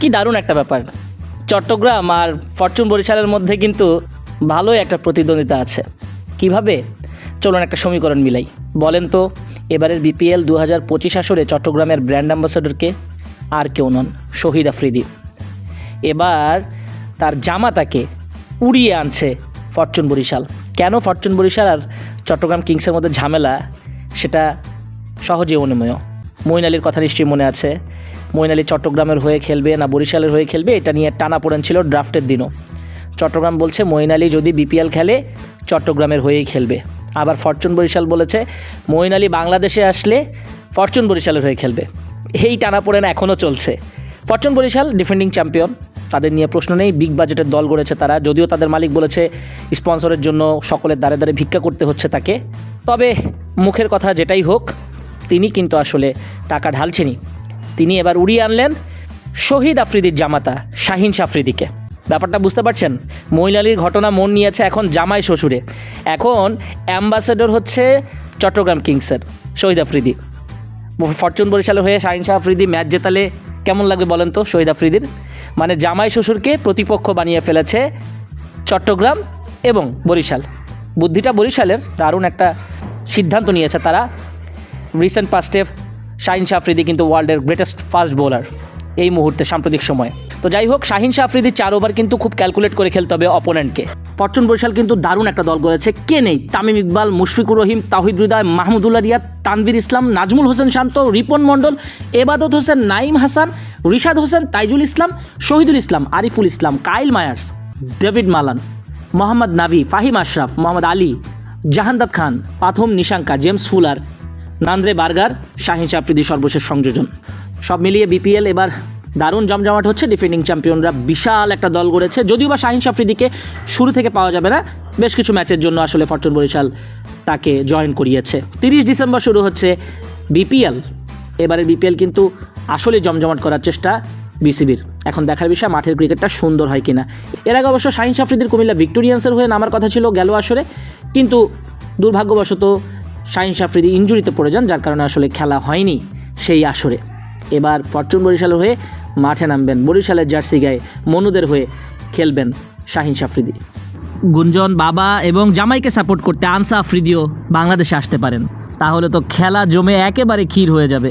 কি দারুণ একটা ব্যাপার। চট্টগ্রাম আর ফরচুন বরিশালের মধ্যে কিন্তু ভালোই একটা প্রতিদ্বন্দ্বিতা আছে। কীভাবে? চলুন একটা সমীকরণ মিলাই। বলেন তো, এবারের বিপিএল দু হাজার পঁচিশ আসরে চট্টগ্রামের ব্র্যান্ড অ্যাম্বাসাডরকে আর কেউ নন, শহীদ আফ্রিদি। এবার তার জামাতাকে উড়িয়ে আনছে ফরচুন বরিশাল। কেন ফরচুন বরিশাল আর চট্টগ্রাম কিংসের মধ্যে ঝামেলা? সেটা সহজে অনুমেয়। মইন আলীর কথা নিশ্চয়ই মনে আছে। মইন আলী চট্টগ্রামের হয়ে খেলবে না বরিশালের হয়ে খেলবে, এটা নিয়ে টানা পড়েন ছিল ড্রাফটের দিনও। চট্টগ্রাম বলছে, মইন আলী যদি বিপিএল খেলে, চট্টগ্রামের হয়েই খেলবে। আবার ফরচুন বরিশাল বলেছে, মইন আলী বাংলাদেশে আসলে ফরচুন বরিশালের হয়ে খেলবে। এই টানা পড়েন এখনও চলছে। ফরচুন বরিশাল, ডিফেন্ডিং চ্যাম্পিয়ন, তাদের নিয়ে প্রশ্ন নেই, বিগ বাজেটের দল গড়েছে তারা, যদিও তাদের মালিক বলেছে, স্পন্সরের জন্য সকলের দ্বারে দ্বারে ভিক্ষা করতে হচ্ছে তাকে। তবে মুখের কথা যেটাই হোক, তিনি কিন্তু আসলে টাকা ঢালছেনই। তিনি এবার উড়িয়ে আনলেন শহীদ আফ্রিদির জামাতা শাহিন সাফ্রিদিকে ব্যাপারটা বুঝতে পারছেন? মহিলালির ঘটনা মন নিয়েছে এখন জামাই শ্বশুরে। এখন অ্যাম্বাসেডর হচ্ছে চট্টগ্রাম কিংসের শহীদ আফ্রিদি। ফরচুন বরিশালের হয়ে শাহিন শাহ আফ্রিদি ম্যাচ জেতালে কেমন লাগবে বলেন তো শহীদ আফ্রিদির? মানে জামাই শ্বশুরকে প্রতিপক্ষ বানিয়ে ফেলেছে চট্টগ্রাম এবং বরিশাল। বুদ্ধিটা বরিশালের, দারুণ একটা সিদ্ধান্ত নিয়েছে তারা। রিসেন্ট পাস্টে শাহিন শাহ আফ্রিদি কিন্তু ওয়ার্ল্ডের গ্রেটেস্ট ফাস্ট বোলার এই মুহূর্তে সাম্প্রতিক সময়ে। তো যাই হোক, শাহিন শাহ চার ওভার কিন্তু খুব ক্যালকুলেট করে খেলতে হবে অপোনেন্টকে ফরচুন বরিশাল কিন্তু দারুণ একটা দল গড়েছে। কে নেই? তামিম ইকবাল, মুশফিকুর রহিম, তাহিদ হৃদয়, মাহমুদুল্লাহ রিয়াদ, তানভীর ইসলাম, Nazmul Hossain Shanto, Ripon Mondol, Ebadot Hossain Nayeem Hasan, Rishad Hossain, Taijul Islam, Shahidul Islam, Ariful Islam, Kyle Mayers, David Malan, Mohammad Nabi, Faheem Ashraf, Mohammad Ali Jahandad Khan, Pathum Nissanka, James Fuller Nandre Burger, Shaheen চাপরিদি সর্বশেষ সংযোজন। সব মিলিয়ে BPL এবার দারুণ জমজমাট হচ্ছে। Defending চ্যাম্পিয়নরা বিশাল একটা দল গড়েছে। যদিও বা শাহিন সাফরিদিকে শুরু থেকে পাওয়া যাবে না, বেশ কিছু ম্যাচের জন্য আসলে ফরচুন বরিশাল তাকে জয়েন করিয়েছে। তিরিশ ডিসেম্বর শুরু হচ্ছে বিপিএল। এবারের বিপিএল কিন্তু আসলে জমজমাট করার চেষ্টা বিসিবির। এখন দেখার বিষয়, মাঠের ক্রিকেটটা সুন্দর হয় কিনা। এর আগে অবশ্য শাহিন সাফরিদির কুমিল্লা ভিক্টোরিয়ান্সের হয়ে নামার কথা ছিল গেল আসরে। কিন্তু দুর্ভাগ্যবশত শাহিন সাফরিদি ইঞ্জুরিতে পড়ে যান, যার কারণে আসলে খেলা হয়নি সেই আসরে। এবার ফরচুন বরিশালের হয়ে মাঠে নামবেন, বরিশালের জার্সি গায়ে মনুদের হয়ে খেলবেন শাহিন সাফরিদি গুঞ্জন, বাবা এবং জামাইকে সাপোর্ট করতে আনসা আফ্রিদিও বাংলাদেশে আসতে পারেন। তাহলে তো খেলা জমে একেবারে ক্ষীর হয়ে যাবে।